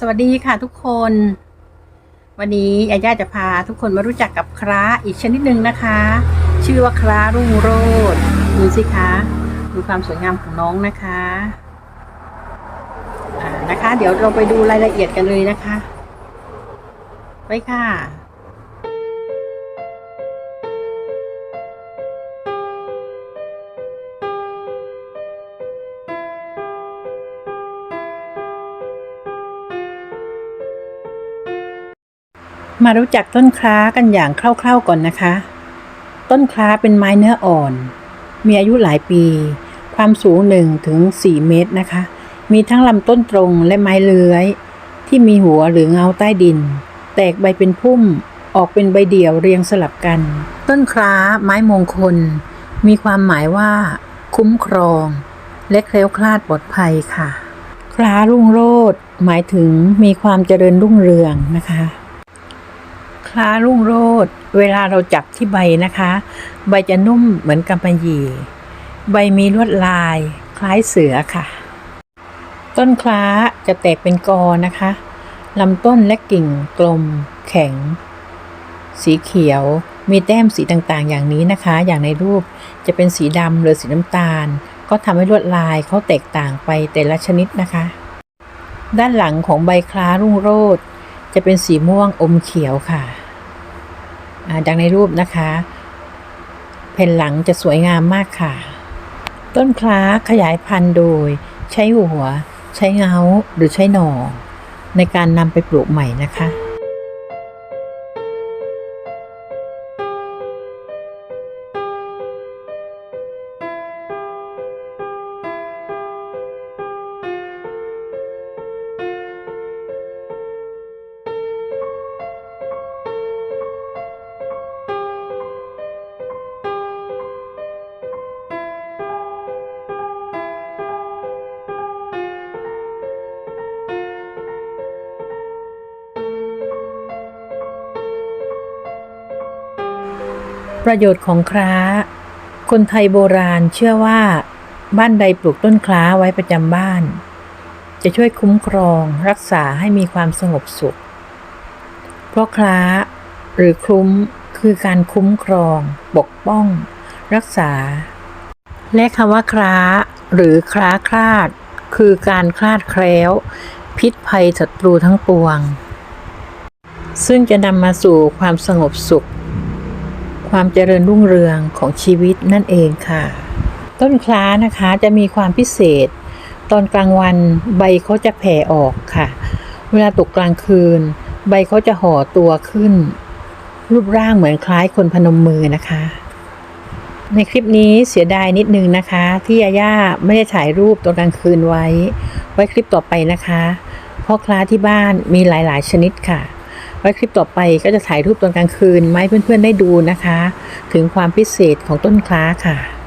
สวัสดีค่ะทุกคน วันนี้ยาย่าจะพาทุกคนมารู้จักกับคราอีกชนิดหนึ่งนะคะ ชื่อว่าครารุ่งโรดดูสิคะดูความสวยงามของน้องนะคะอ่านะคะ เดี๋ยวเราไปดูรายละเอียดกันเลยนะคะ ไปค่ะ มารู้จักต้นคล้ากันอย่างคร่าวๆก่อนนะคะ ต้นคล้าเป็นไม้เนื้ออ่อน มีอายุหลายปี ความสูง1ถึง4เมตรนะคะ มีทั้งลำต้นตรงและไม้เลื้อย ที่มีหัวหรือเงาใต้ดิน แตกใบเป็นพุ่ม ออกเป็นใบเดี่ยวเรียงสลับกัน ต้นคล้าไม้มงคล มีความหมายว่า คุ้มครอง และแคล้วคลาดปลอดภัยค่ะ คล้ารุ่งโรจน์หมายถึงมีความเจริญรุ่งเรืองนะคะ คล้ารุ่งโรจน์เวลาเราจับที่ใบนะคะ ใบจะนุ่มเหมือนกำมะหยี่ ใบมีลวดลายคล้ายเสือค่ะ ต้นคล้าจะแตกเป็นกอนะคะลำต้นและกิ่งกลม แข็ง สีเขียว มีแต้มสีต่างๆ อย่างนี้นะคะ อย่างในรูปจะเป็นสีดำหรือสีน้ำตาล ก็ทำให้ลวดลายเขาแตกต่างไปแต่ละชนิดนะคะ ด้านหลังของใบคล้ารุ่งโรจน์ จะเป็นสีม่วงอมเขียวค่ะ ดังในรูปนะคะแผ่นหลังจะสวยงามมากค่ะ ต้นคล้าขยายพันธุ์โดย ใช้หัว ใช้เงาหรือใช้หน่อ ในการนำไปปลูกใหม่นะคะ ประโยชน์ของคล้า คนไทยโบราณเชื่อว่า บ้านใดปลูกต้นคล้าไว้ประจำบ้าน จะช่วยคุ้มครองรักษาให้มีความสงบสุข เพราะคล้า หรือคลุ้มคือการคุ้มครอง ปกป้อง รักษา และคำว่าคล้า หรือคล้าคลาด คือการคลาดแคล้ว พิษภัยศัตรูทั้งปวง ซึ่งจะนำมาสู่ความสงบสุข ความเจริญรุ่งเรืองของชีวิตนั่นเองค่ะ ต้นคล้านะคะจะมีความพิเศษ ตอนกลางวันใบเขาจะแผ่ออกค่ะ เวลาตกกลางคืน ใบเขาจะห่อตัวขึ้น รูปร่างเหมือนคล้ายคนพนมมือนะคะ ในคลิปนี้เสียดายนิดนึงนะคะ ที่ยาย่าไม่ได้ถ่ายรูปตอนกลางคืนไว้ ไว้คลิปต่อไปนะคะ เพราะคล้าที่บ้านมีหลายๆ ชนิดค่ะ ไว้คลิปต่อไปก็จะถ่ายรูปตอนกลางคืนมาให้เพื่อนๆได้ดูนะคะ ถึงความพิเศษของต้นคล้าค่ะ